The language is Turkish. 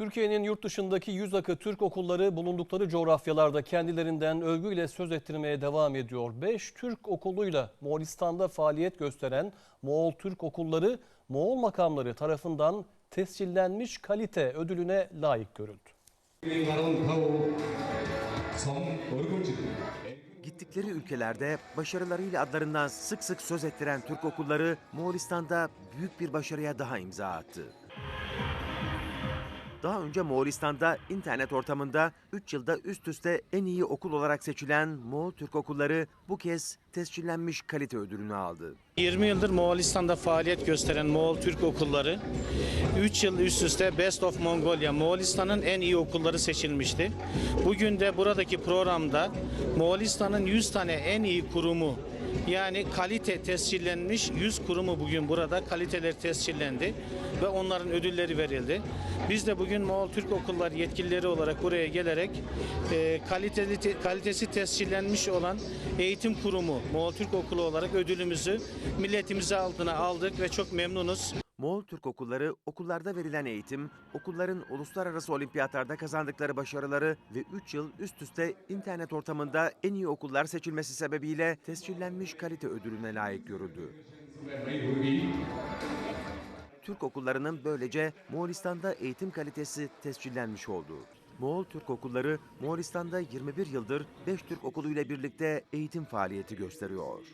Türkiye'nin yurt dışındaki yüz akı Türk okulları bulundukları coğrafyalarda kendilerinden övgüyle söz ettirmeye devam ediyor. 5 Türk okuluyla Moğolistan'da faaliyet gösteren Moğol Türk okulları Moğol makamları tarafından tescillenmiş kalite ödülüne layık görüldü. Gittikleri ülkelerde başarılarıyla adlarından sık sık söz ettiren Türk okulları Moğolistan'da büyük bir başarıya daha imza attı. Daha önce Moğolistan'da internet ortamında 3 yılda üst üste en iyi okul olarak seçilen Moğol Türk okulları bu kez tescillenmiş kalite ödülünü aldı. 20 yıldır Moğolistan'da faaliyet gösteren Moğol Türk okulları 3 yıl üst üste Best of Mongolia, Moğolistan'ın en iyi okulları seçilmişti. Bugün de buradaki programda Moğolistan'ın 100 tane en iyi kurumu yani kalite tescillenmiş 100 kurumu bugün burada kaliteler tescillendi ve onların ödülleri verildi. Biz de bugün Moğol Türk okulları yetkilileri olarak buraya gelerek e, kaliteli, te- kalitesi tescillenmiş olan eğitim kurumu Moğol Türk Okulu olarak ödülümüzü milletimize altına aldık ve çok memnunuz. Moğol Türk okulları okullarda verilen eğitim, okulların uluslararası olimpiyatlarda kazandıkları başarıları ve 3 yıl üst üste internet ortamında en iyi okullar seçilmesi sebebiyle tescillenmiş kalite ödülüne layık görüldü. Türk okullarının böylece Moğolistan'da eğitim kalitesi tescillenmiş oldu. Moğol Türk okulları Moğolistan'da 21 yıldır 5 Türk okuluyla birlikte eğitim faaliyeti gösteriyor.